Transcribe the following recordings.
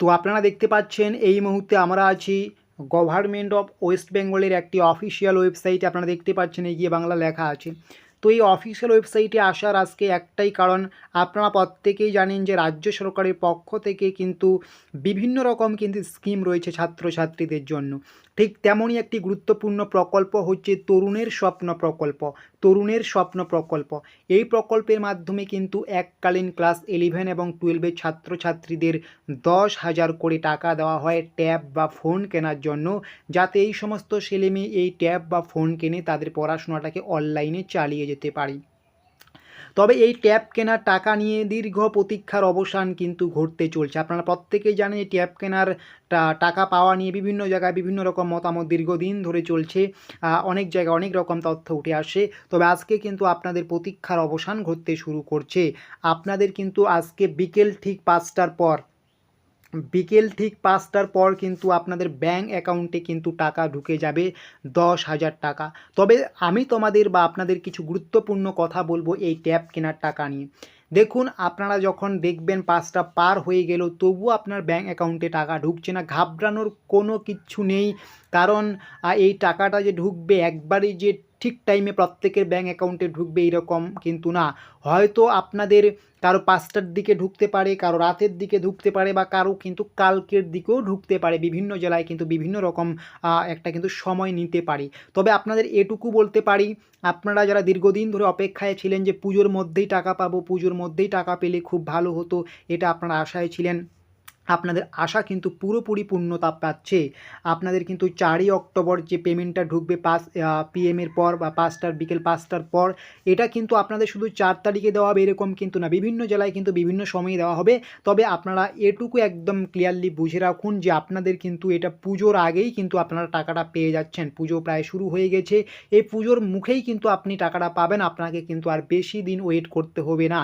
তো আপনারা দেখতে পাচ্ছেন, এই মুহূর্তে আমরা আছি গভর্নমেন্ট অফ ওয়েস্ট বেঙ্গলের একটি অফিসিয়াল ওয়েবসাইটে আপনারা দেখতে পাচ্ছেন এগিয়ে বাংলা লেখা আছে। তো এই অফিসিয়াল ওয়েবসাইটে আসার আজকে একটাই কারণ, আপনারা প্রত্যেকেই জানেন যে রাজ্য সরকারের পক্ষ থেকে কিন্তু বিভিন্ন রকম কিন্তু স্কিম রয়েছে ছাত্রছাত্রীদের জন্য। ঠিক তেমনই একটি গুরুত্বপূর্ণ প্রকল্প হচ্ছে তরুণের স্বপ্ন প্রকল্প, তরুণের স্বপ্ন প্রকল্প। এই প্রকল্পের মাধ্যমে কিন্তু এককালীন ক্লাস ইলেভেন এবং টুয়েলভের ছাত্রছাত্রীদের দশ হাজার করে টাকা দেওয়া হয় ট্যাব বা ফোন কেনার জন্য, যাতে এই সমস্ত ছেলেমেয়ে এই ট্যাব বা ফোন কিনে তাদের পড়াশোনাটাকে অনলাইনে চালিয়ে যেতে পারে। তবে এই ট্যাব কেনার টাকা নিয়ে দীর্ঘ প্রতীক্ষার অবসান কিন্তু ঘটতে চলছে। আপনারা প্রত্যেকেই জানেন এই ট্যাব কেনার টাকা পাওয়া নিয়ে বিভিন্ন জায়গায় বিভিন্ন রকম মতামত দীর্ঘদিন ধরে চলছে। অনেক জায়গায় অনেক রকম তথ্য উঠে আসে। তবে আজকে কিন্তু আপনাদের প্রতীক্ষার অবসান ঘটতে শুরু করছে। আপনাদের কিন্তু আজকে বিকেল ঠিক পাঁচটার পর বিকেল ঠিক পাঁচটার পর কিন্তু আপনাদের ব্যাঙ্ক অ্যাকাউন্টে কিন্তু টাকা ঢুকে যাবে দশ হাজার টাকা। তবে আমি তোমাদের বা আপনাদের কিছু গুরুত্বপূর্ণ কথা বলব এই ট্যাব কেনার টাকা নিয়ে। দেখুন, আপনারা যখন দেখবেন পাঁচটা পার হয়ে গেল তবু আপনার ব্যাঙ্ক অ্যাকাউন্টে টাকা ঢুকছে না, ঘাবড়ানোর কোনো কিছু নেই। কারণ এই টাকাটা যে ঢুকবে একবারই যে ঠিক টাইমে প্রত্যেকের ব্যাঙ্ক অ্যাকাউন্টে ঢুকবে এরকম কিন্তু না। হয়তো আপনাদের কারও পাঁচটার দিকে ঢুকতে পারে, কারও রাতের দিকে ঢুকতে পারে বা কারও কিন্তু কালকের দিকেও ঢুকতে পারে। বিভিন্ন জেলায় কিন্তু বিভিন্ন রকম একটা কিন্তু সময় নিতে পারি। তবে আপনাদের এটুকু বলতে পারি, আপনারা যারা দীর্ঘদিন ধরে অপেক্ষায় ছিলেন যে পুজোর মধ্যেই টাকা পাবো, পুজোর মধ্যেই টাকা পেলে খুব ভালো হতো, এটা আপনারা আশায় ছিলেন। আপনাদের আশা কিন্তু পুরোপুরি পূর্ণতা পাচ্ছে। আপনাদের কিন্তু চারই অক্টোবর যে পেমেন্টটা ঢুকবে পাঁচ পিএমের পর বা পাঁচটার, বিকেল পাঁচটার পর, এটা কিন্তু আপনাদের শুধু চার তারিখে দেওয়া হবে এরকম কিন্তু না। বিভিন্ন জেলায় কিন্তু বিভিন্ন সময়ে দেওয়া হবে। তবে আপনারা এটুকু একদম ক্লিয়ারলি বুঝে রাখুন যে আপনাদের কিন্তু এটা পুজোর আগেই কিন্তু আপনারা টাকাটা পেয়ে যাচ্ছেন। পুজো প্রায় শুরু হয়ে গেছে। এই পুজোর মুখেই কিন্তু আপনি টাকাটা পাবেন। আপনাকে কিন্তু আর বেশি দিন ওয়েট করতে হবে না।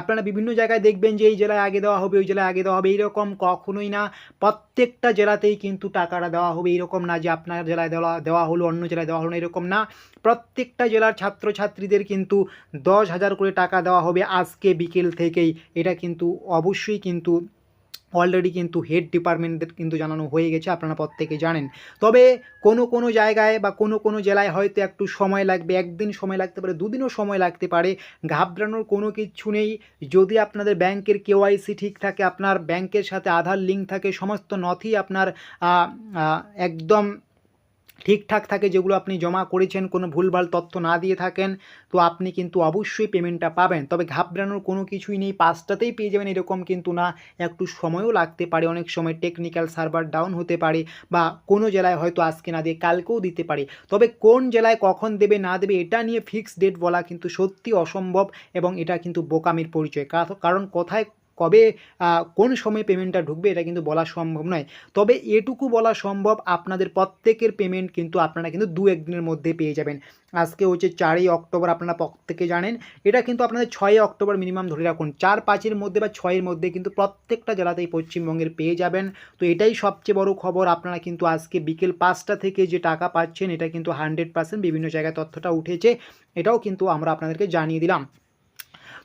আপনারা বিভিন্ন জায়গায় দেখবেন যে এই জেলায় আগে দেওয়া হবে, ওই জেলায় আগে দেওয়া হবে। এইরকম কখনোই না। প্রত্যেকটা জেলাতেই কিন্তু টাকাটা দেওয়া হবে এরকম না যে আপনার জেলায় দেওয়া দেওয়া হলো, অন্য জেলায় দেওয়া হলো না, এরকম না। প্রত্যেকটা জেলার ছাত্রছাত্রীদের কিন্তু দশ হাজার করে টাকা দেওয়া হবে আজকে বিকেল থেকেই। এটা কিন্তু অবশ্যই কিন্তু অলরেডি কিন্তু হেড ডিপার্টমেন্টদের কিন্তু জানানো হয়ে গেছে, আপনারা প্রত্যেকে জানেন। তবে কোনো কোনো জায়গায় বা কোনো কোনো জেলায় হয়তো একটু সময় লাগবে, একদিন সময় লাগতে পারে, দুদিনও সময় লাগতে পারে, ঘাবড়ানোর কোনো কিছু নেই। যদি আপনাদের ব্যাংকের কেওয়াইসি ঠিক থাকে, আপনার ব্যাংকের সাথে আধার লিঙ্ক থাকে, সমস্ত নথি আপনার একদম ঠিকঠাক থাকে যেগুলো আপনি জমা করেছেন, কোনো ভুলভাল তথ্য না দিয়ে থাকেন, তো আপনি কিন্তু অবশ্যই পেমেন্টটা পাবেন। তবে ঘাবড়ানোর কোনো কিছুই নেই, পাঁচটাতেই পেয়ে যাবেন, এরকম কিন্তু না। একটু সময়ও লাগতে পারে, অনেক সময় টেকনিক্যাল সার্ভার ডাউন হতে পারে, বা কোনো জেলায় হয়তো আজকে না দিয়ে, কালকেও দিতে পারে। তবে কোন জেলায় কখন দেবে, না দেবে, এটা নিয়ে ফিক্স ডেট বলা কিন্তু সত্যি অসম্ভব, এবং এটা কিন্তু বোকামির পরিচয়। কারণ কোথায় কবে কোন সময় পেমেন্টটা ঢুকবে এটা কিন্তু বলা সম্ভব নয়। তবে এটুকু বলা সম্ভব, আপনাদের প্রত্যেকের পেমেন্ট কিন্তু আপনারা কিন্তু দু একদিনের মধ্যে পেয়ে যাবেন। আজকে হচ্ছে চারই অক্টোবর, আপনারা প্রত্যেকে জানেন, এটা কিন্তু আপনাদের ছয়ই অক্টোবর মিনিমাম ধরে রাখুন। চার পাঁচের মধ্যে বা ছয়ের মধ্যে কিন্তু প্রত্যেকটা জেলাতেই পশ্চিমবঙ্গের পেয়ে যাবেন। তো এটাই সবচেয়ে বড় খবর, আপনারা কিন্তু আজকে বিকেল পাঁচটা থেকে যে টাকা পাচ্ছেন, এটা কিন্তু হান্ড্রেড পার্সেন্ট বিভিন্ন জায়গায় তথ্যটা উঠেছে, এটাও কিন্তু আমরা আপনাদেরকে জানিয়ে দিলাম।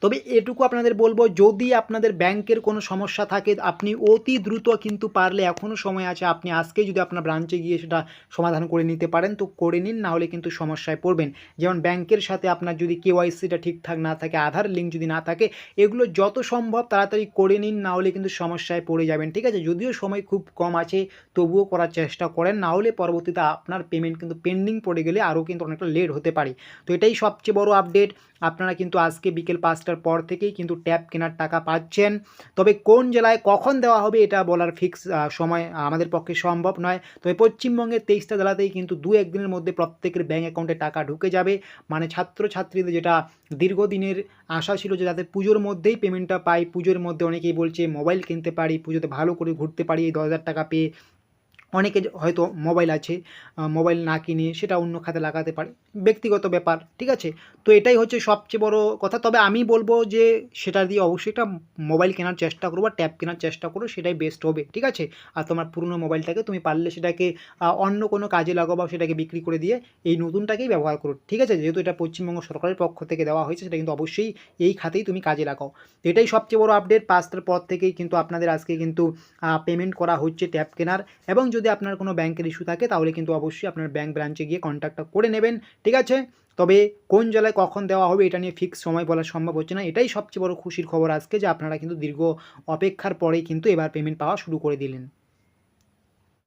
তবে এটুকু আপনাদের বলব, যদি আপনাদের ব্যাংকের কোনো সমস্যা থাকে, আপনি অতি দ্রুত কিন্তু পারলে এখনও সময় আছে, আপনি আজকে যদি আপনার ব্রাঞ্চে গিয়ে সেটা সমাধান করে নিতে পারেন, তো করে নিন না হলে কিন্তু সমস্যায় পড়বেন। যেমন ব্যাংকের সাথে আপনার যদি কেওয়াইসিটা ঠিকঠাক না থাকে, আধার লিঙ্ক যদি না থাকে, এগুলো যত সম্ভব তাড়াতাড়ি করে নিন না হলে কিন্তু সমস্যায় পড়ে যাবেন, ঠিক আছে? যদিও সময় খুব কম আছে, তবুও করার চেষ্টা করেন না হলে পরবর্তীতে আপনার পেমেন্ট কিন্তু পেন্ডিং পড়ে গেলে আরও কিন্তু অনেকটা লেট হতে পারে। তো এটাই সবচেয়ে বড় আপডেট আপনারা কিন্তু আজকে বিকেল পাঁচটার পর থেকেই কিন্তু ট্যাব কেনার টাকা পাচ্ছেন। তবে কোন জেলায় কখন দেওয়া হবে এটা বলার ফিক্স সময় আমাদের পক্ষে সম্ভব নয়। তবে পশ্চিমবঙ্গের তেইশটা জেলাতেই কিন্তু দু একদিনের মধ্যে প্রত্যেকের ব্যাঙ্ক অ্যাকাউন্টে টাকা ঢুকে যাবে। মানে ছাত্রছাত্রীদের যেটা দীর্ঘদিনের আশা ছিল যে যাতে পুজোর মধ্যেই পেমেন্টটা পাই, পুজোর মধ্যে অনেকেই বলছে মোবাইল কিনতে পারি, পুজোতে ভালো করে ঘুরতে পারি, এই দশ টাকা পেয়ে অনেকে হয়তো মোবাইল আছে মোবাইল না কিনে সেটা অন্য খাতে লাগাতে পারে। ব্যক্তিগত ব্যাপার, ঠিক আছে? তো এটাই হচ্ছে সবচেয়ে বড় কথা। তবে আমি বলব যে সেটা দিয়ে অবশ্যই একটা মোবাইল কেনার চেষ্টা করো বা ট্যাব কেনার চেষ্টা করো, সেটাই বেস্ট হবে, ঠিক আছে? আর তোমার পুরনো মোবাইলটাকে তুমি পারলে সেটাকে অন্য কোনো কাজে লাগাও বা সেটাকে বিক্রি করে দিয়ে এই নতুনটাকেই ব্যবহার করো, ঠিক আছে? যেহেতু এটা পশ্চিমবঙ্গ সরকারের পক্ষ থেকে দেওয়া হয়েছে, সেটা কিন্তু অবশ্যই এই খাতেই তুমি কাজে লাগাও। এটাই সবচেয়ে বড় আপডেট পাঁচটার পর থেকেই কিন্তু আপনাদের আজকে কিন্তু পেমেন্ট করা হচ্ছে ট্যাব কেনার। এবং যদি আপনার কোনো ব্যাংকের ইস্যু থাকে, তাহলে কিন্তু অবশ্যই আপনার ব্যাংক ব্রাঞ্চে গিয়ে কন্ট্যাক্টটা করে নেবেন, ঠিক আছে? তবে কোন জেলায় কখন দেওয়া হবে এটা নিয়ে ফিক্স সময় বলা সম্ভব হচ্ছে না। এটাই সবচেয়ে বড় খুশির খবর আজকে যে আপনারা কিন্তু দীর্ঘ অপেক্ষার পরেই কিন্তু এবার পেমেন্ট পাওয়া শুরু করে দিলেন।